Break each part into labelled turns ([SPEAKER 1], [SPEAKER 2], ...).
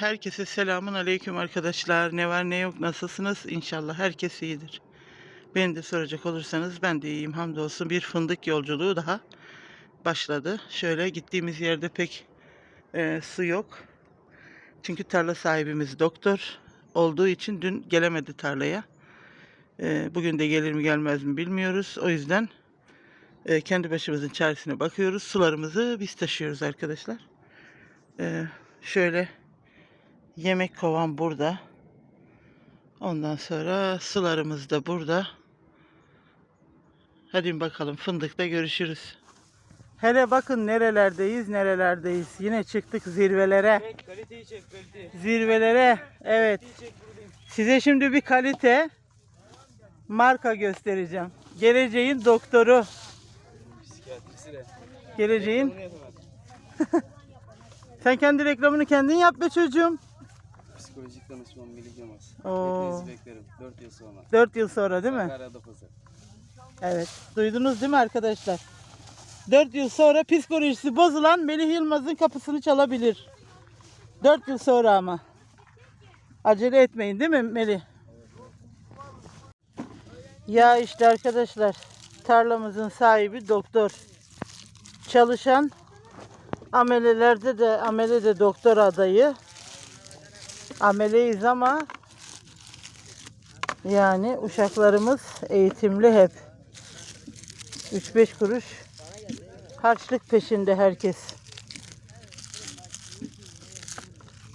[SPEAKER 1] Herkese selamun aleyküm arkadaşlar. Ne var ne yok nasılsınız? İnşallah herkes iyidir. Beni de soracak olursanız ben de iyiyim hamdolsun. Bir fındık yolculuğu daha başladı. Şöyle gittiğimiz yerde pek e, su yok. Çünkü tarla sahibimiz doktor olduğu için dün gelemedi tarlaya. E, bugün de gelir mi gelmez mi bilmiyoruz. O yüzden e, kendi başımızın çaresine bakıyoruz. Sularımızı biz taşıyoruz arkadaşlar. E, şöyle Yemek kovan burada. Ondan sonra sularımız da burada. Hadi bakalım fındıkta görüşürüz. Hele bakın nerelerdeyiz, nerelerdeyiz. Yine çıktık zirvelere.
[SPEAKER 2] Çek kaliteyi çek kalite.
[SPEAKER 1] Zirvelere. Evet.
[SPEAKER 2] Çek.
[SPEAKER 1] Size şimdi bir kalite marka göstereceğim. Geleceğin doktoru. Geleceğin. Sen kendi reklamını kendin yap be çocuğum.
[SPEAKER 2] Psikolojik danışman Melih Yılmaz.
[SPEAKER 1] Oo.
[SPEAKER 2] Hepinizi beklerim. 4 yıl sonra.
[SPEAKER 1] 4 yıl sonra değil mi?
[SPEAKER 2] Sakarya'da pazar.
[SPEAKER 1] Evet. Duydunuz değil mi arkadaşlar? 4 yıl sonra psikolojisi bozulan Melih Yılmaz'ın kapısını çalabilir. 4 yıl sonra ama. Acele etmeyin değil mi Melih? Ya işte arkadaşlar tarlamızın sahibi doktor. Çalışan amelelerde de amele de doktor adayı. Ameleyiz ama yani uşaklarımız eğitimli hep. 3-5 kuruş harçlık peşinde herkes.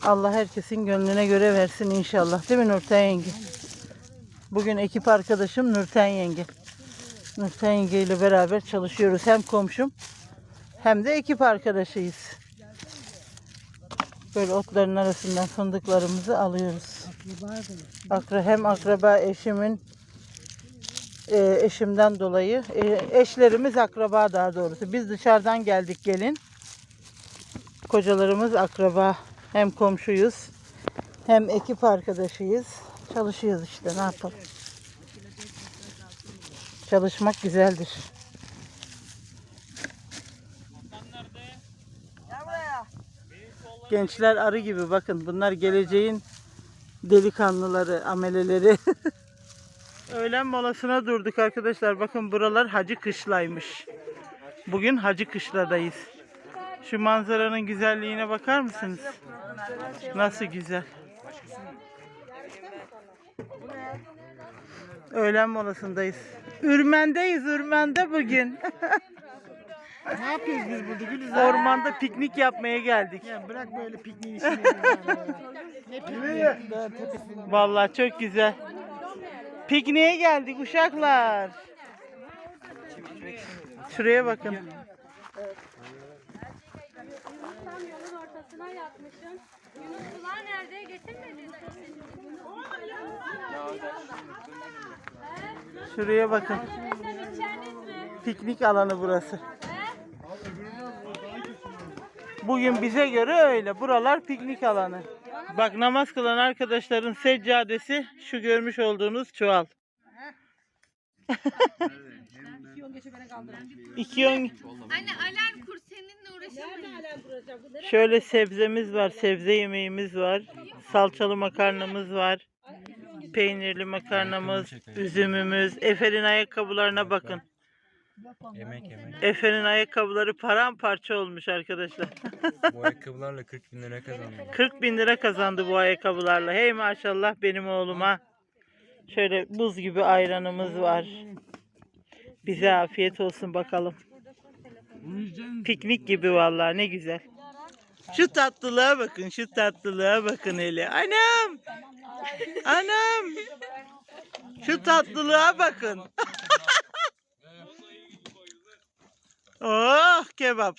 [SPEAKER 1] Allah herkesin gönlüne göre versin inşallah. Değil mi Nurten yenge? Bugün ekip arkadaşım Nurten yenge. Nurten yenge ile beraber çalışıyoruz. Hem komşum hem de ekip arkadaşıyız. Böyle otların arasından fındıklarımızı alıyoruz. Akra hem akraba eşimin e, eşimden dolayı e, eşlerimiz akraba daha doğrusu. Biz dışarıdan geldik gelin. Kocalarımız akraba. Hem komşuyuz hem ekip arkadaşıyız. Çalışıyoruz işte ne yapalım. Çalışmak güzeldir. Gençler arı gibi bakın bunlar geleceğin delikanlıları, ameleleri. Öğlen molasına durduk arkadaşlar. Bakın buralar Hacı Kışlaymış. Bugün Hacı Kışladayız. Şu manzaranın güzelliğine bakar mısınız? Nasıl güzel. Öğlen molasındayız. Ürmendeyiz, Ürmen'de bugün.
[SPEAKER 3] Ne yapıyoruz biz burada Gülüz?
[SPEAKER 1] Ormanda piknik yapmaya geldik.
[SPEAKER 3] Ya bırak böyle pikniğin işini. ne pikniği? Dağ tepesinde.
[SPEAKER 1] Vallahi çok güzel. Pikniğe geldik uşaklar. Şuraya bakın.
[SPEAKER 4] Tam yolun ortasına yatmışım. Yunuslular nerede? Getirmedin.
[SPEAKER 1] Şuraya bakın.
[SPEAKER 4] Mi?
[SPEAKER 1] Piknik alanı burası. Bugün bize göre öyle. Buralar piknik alanı. Bak namaz kılan arkadaşların seccadesi şu görmüş olduğunuz çuval. İki yön
[SPEAKER 5] Anne alarm kur seninle uğraşamayız.
[SPEAKER 1] Şöyle sebzemiz var, sebze yemeğimiz var, salçalı makarnamız var, peynirli makarnamız, üzümümüz. Efe'nin ayakkabılarına bakın.
[SPEAKER 6] Yemek yemek.
[SPEAKER 1] Efe'nin ayakkabıları paramparça olmuş arkadaşlar.
[SPEAKER 6] Bu ayakkabılarla 40 bin lira kazandım.
[SPEAKER 1] 40 bin lira kazandı bu ayakkabılarla. Hey maşallah benim oğluma. Şöyle buz gibi ayranımız var. Bize afiyet olsun bakalım. Piknik gibi vallahi ne güzel. Şu tatlılığa bakın, şu tatlılığa bakın hele. Anam! Anam! Şu tatlılığa bakın. oh kebap.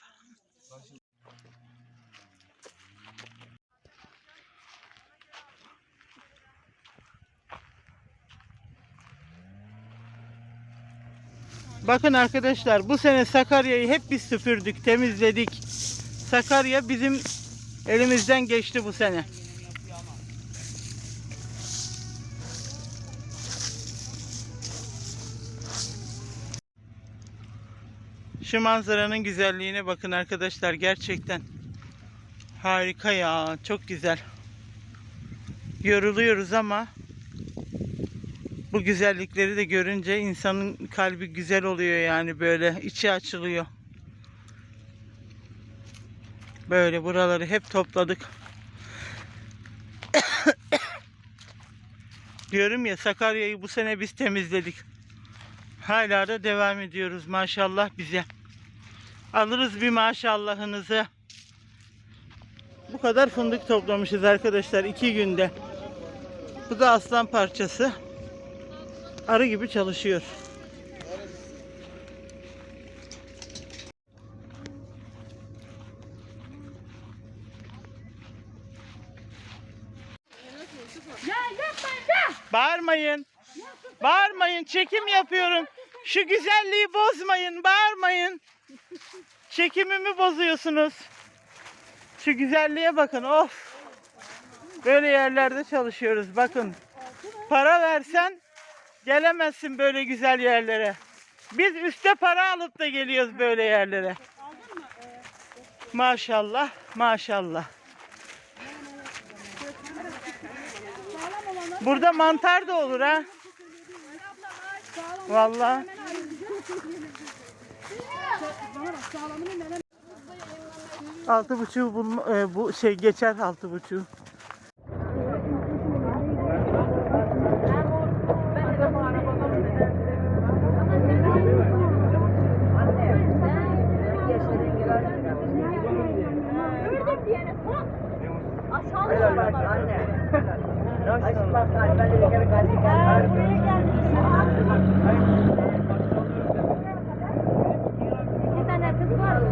[SPEAKER 1] Bakın arkadaşlar bu sene Sakarya'yı hep biz süpürdük, temizledik. Sakarya bizim elimizden geçti bu sene. Şu manzaranın güzelliğine bakın arkadaşlar gerçekten. Harika ya, çok güzel. yoruluyoruz ama bu güzellikleri de görünce insanın kalbi güzel oluyor yani böyle içi açılıyor. Böyle buraları hep topladık. Diyorum ya Sakarya'yı bu sene biz temizledik. Hala da devam ediyoruz maşallah bize. Alırız bir maşallahınızı. Bu kadar fındık toplamışız arkadaşlar iki günde. Bu da aslan parçası. Arı gibi çalışıyor. Bağırmayın. Bağırmayın. Çekim yapıyorum. Şu güzelliği bozmayın. Bağırmayın. Çekimimi bozuyorsunuz. Şu güzelliğe bakın. Of. Böyle yerlerde çalışıyoruz. Bakın. Para versen gelemezsin böyle güzel yerlere. Biz üste para alıp da geliyoruz böyle yerlere. Maşallah, maşallah. Burada mantar da olur ha. Vallahi. Altı buçuğu bulma, e, bu şey geçer altı buçuğu.
[SPEAKER 4] Bir tane kız var.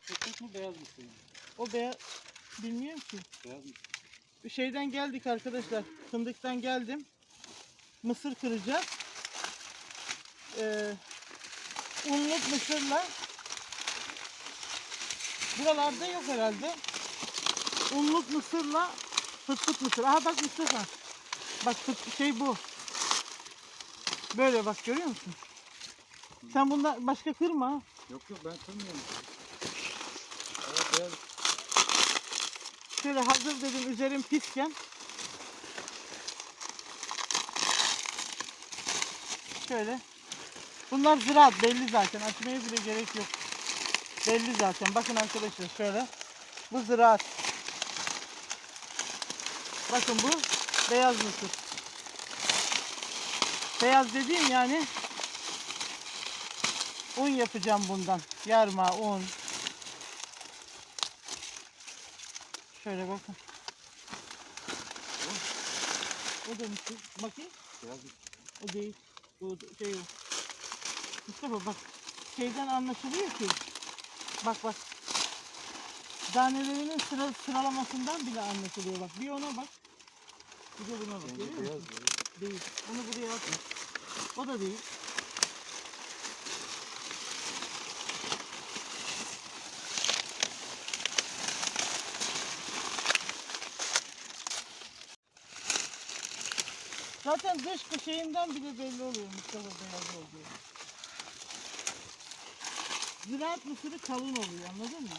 [SPEAKER 2] Fıstık mı beyaz mı suyun?
[SPEAKER 1] O beyaz bilmiyorum ki.
[SPEAKER 2] Beyaz mı?
[SPEAKER 1] Bir şeyden geldik arkadaşlar. Fındıktan geldim. Mısır kıracağız. Ee, unluk mısırla buralarda yok herhalde. Unluk mısırla fıt mısır. Aha bak Mustafa. Bak fıt şey bu. Böyle bak görüyor musun? Sen bunda başka kırma.
[SPEAKER 2] Yok yok ben kırmıyorum. Evet beyaz.
[SPEAKER 1] Şöyle hazır dedim üzerim pisken. Şöyle. Bunlar ziraat belli zaten. Açmaya bile gerek yok. Belli zaten. Bakın arkadaşlar şöyle. Bu ziraat. Bakın bu beyaz mısır. Beyaz dediğim yani un yapacağım bundan. Yarma, un. Şöyle bakın. O da mısır. Bakayım.
[SPEAKER 2] Mı?
[SPEAKER 1] O değil. Bu şey o. Mustafa bak. Şeyden anlaşılıyor ki. Bak bak. Tanelerinin sıra, sıralamasından bile anlaşılıyor bak. Bir ona bak. Bir de buna bak. Görüyor musun? Değil. Onu buraya atma. O da değil. Zaten dış şeyinden bile belli oluyor Mustafa beyaz olduğu. Ziraat mısırı kalın oluyor anladın mı?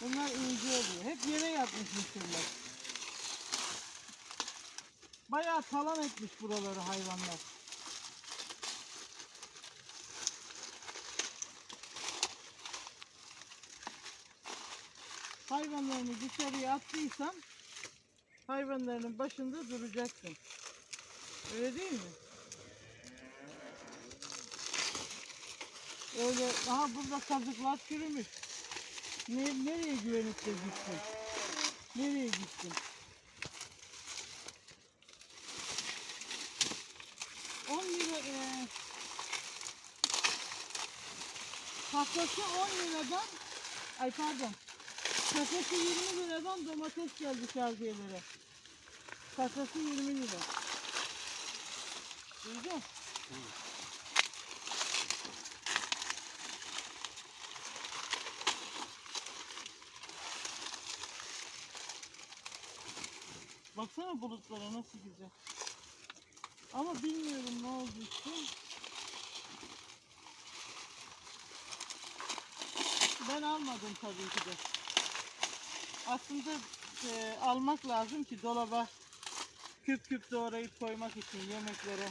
[SPEAKER 1] Bunlar ince oluyor. Hep yere yatmış mısırlar. Bayağı talan etmiş buraları hayvanlar. hayvanlarını dışarıya attıysan hayvanların başında duracaksın. Öyle değil mi? Öyle, aha burada kazıklar çürümüş. Ne, nereye güvenip de gittin? Nereye gittin? 10 lira e, Haftası 10 liradan ay pardon kasası 20 liradan domates geldi şarjiyelere. Kasası 20 lira. Duydun? Baksana bulutlara nasıl güzel. Ama bilmiyorum ne oldu işte. Ben almadım tabii ki de. Aslında e, almak lazım ki dolaba küp küp doğrayıp koymak için yemeklere